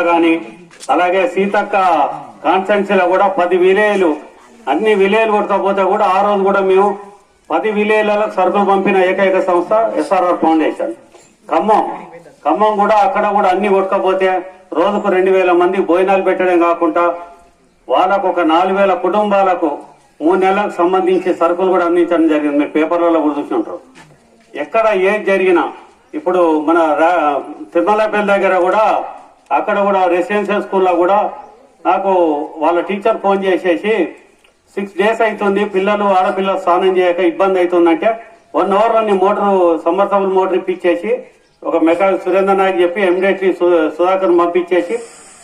కానీ అలాగే సీతక్క కాన్స్టెన్సీలో కూడా పది విలేలు అన్ని విలేలు కొట్టకపోతే కూడా ఆ రోజు కూడా మేము పది విలేలలో సరుకులు పంపిన ఏకైక సంస్థ ఎస్ఆర్ఆర్ ఫౌండేషన్. ఖమ్మం. ఖమ్మం కూడా అక్కడ కూడా అన్ని కొట్టకపోతే రోజుకు రెండు వేల మంది భోజనాలు పెట్టడం కాకుండా వాళ్ళకు ఒక నాలుగు వేల కుటుంబాలకు మూడు నెలలకు సంబంధించి సరుకులు కూడా అందించడం జరిగింది. మీరు పేపర్లలో కూడా చూసుంటారు ఎక్కడ ఏది జరిగినా ఇప్పుడు మన రా- తిరుమలపల్లి దగ్గర కూడా అక్కడ కూడా రెసిడెన్షియల్ స్కూల్లో కూడా నాకు వాళ్ళ టీచర్ ఫోన్ చేసేసి సిక్స్ డేస్ అవుతుంది పిల్లలు ఆడపిల్లలు స్నానం చేయక ఇబ్బంది అవుతుందంటే వన్ అవర్ అన్ని మోటార్ సమ్మర్సబుల్ మోటార్ ఇప్పించేసి ఒక మెకానిక్ సురేంద్ర నాయక్ చెప్పి ఇమ్మీడియట్లీ సుధాకర్ పంపించేసి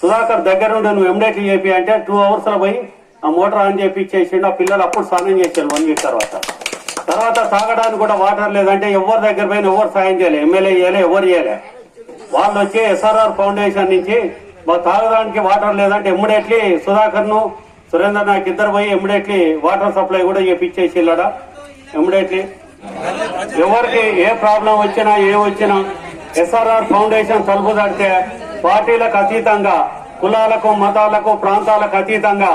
సుధాకర్ దగ్గర ఉండి నువ్వు ఇమ్మీడియట్లీ చెప్పి అంటే టూ అవర్స్లో పోయి ఆ మోటార్ ఆన్ చేపించేసి ఆ పిల్లలు అప్పుడు స్నానం చేశారు వన్ వీక్ తర్వాత. తర్వాత తాగడానికి కూడా వాటర్ లేదంటే ఎవరి దగ్గర పోయిన ఎవరు సాయం చేయలే ఎమ్మెల్యే చేయలే ఎవరు చేయలే. వాళ్ళు వచ్చి ఎస్ఆర్ఆర్ ఫౌండేషన్ నుంచి మా తాగడానికి వాటర్ లేదంటే ఇమ్మీడియట్లీ సుధాకర్ను సురేందర్ నాకు ఇద్దరు పోయి ఇమ్మీడియట్లీ వాటర్ సప్లై కూడా చేపించేసి వెళ్ళాడా ఇమ్మీడియట్లీ ఎవరికి ఏ ప్రాబ్లం వచ్చినా ఏ వచ్చినా ఎస్ఆర్ఆర్ ఫౌండేషన్ తలుపు తడితే పార్టీలకు అతీతంగా కులాలకు మతాలకు ప్రాంతాలకు అతీతంగా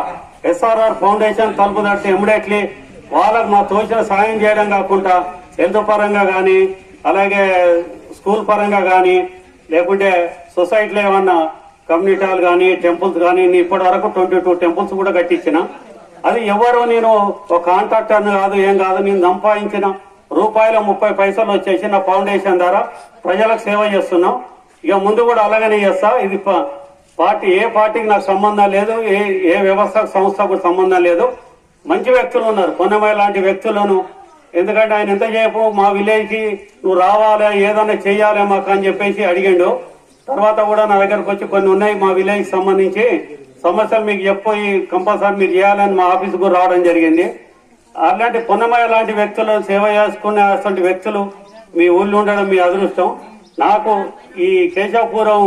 ఎస్ఆర్ఆర్ ఫౌండేషన్ తలుపు తడితే ఇమ్మీడియట్లీ వాళ్ళకు మా తోచిన సాయం చేయడం కాకుండా హెల్త్ పరంగా కానీ అలాగే స్కూల్ పరంగా కానీ లేకుంటే సొసైటీలో ఏమన్నా కమ్యూనిటీ హాల్ కానీ టెంపుల్స్ కానీ ఇప్పటి వరకు ట్వంటీ టూ టెంపుల్స్ కూడా కట్టించిన. అది ఎవరో నేను ఒక కాంట్రాక్టర్ని కాదు ఏం కాదు నేను సంపాదించిన రూపాయల ముప్పై పైసలు వచ్చేసి నా ఫౌండేషన్ ద్వారా ప్రజలకు సేవ చేస్తున్నాం. ఇక ముందు కూడా అలాగనే చేస్తా. ఇది ప- పార్టీ ఏ పార్టీకి నాకు సంబంధం లేదు ఏ ఏ వ్యవస్థ సంస్థకు సంబంధం లేదు. మంచి వ్యక్తులు ఉన్నారు. పొన్నమయ్య లాంటి వ్యక్తులను ఎందుకంటే ఆయన ఎంతసేపు మా విలేజ్కి నువ్వు రావాలి ఏదైనా చేయాలి మాకు అని చెప్పేసి అడిగిండు. తర్వాత కూడా నా దగ్గరకు వచ్చి కొన్ని ఉన్నాయి మా విలేజ్కి సంబంధించి. సమస్యలు మీకు చెప్పి కంపల్సరీ మీరు చేయాలని మా ఆఫీస్ కూడా రావడం జరిగింది. అలాంటి పొన్నమయ్య లాంటి వ్యక్తులు సేవ చేసుకునే అటువంటి వ్యక్తులు మీ ఊళ్ళో ఉండడం మీ అదృష్టం. నాకు ఈ కేశవపురం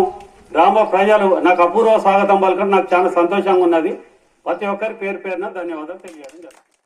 గ్రామ ప్రజలు నాకు అపూర్వ స్వాగతం పలకడం నాకు చాలా సంతోషంగా ఉన్నది. ప్రతి ఒక్కరి పేరు పేరున ధన్యవాదాలు తెలియజేయడం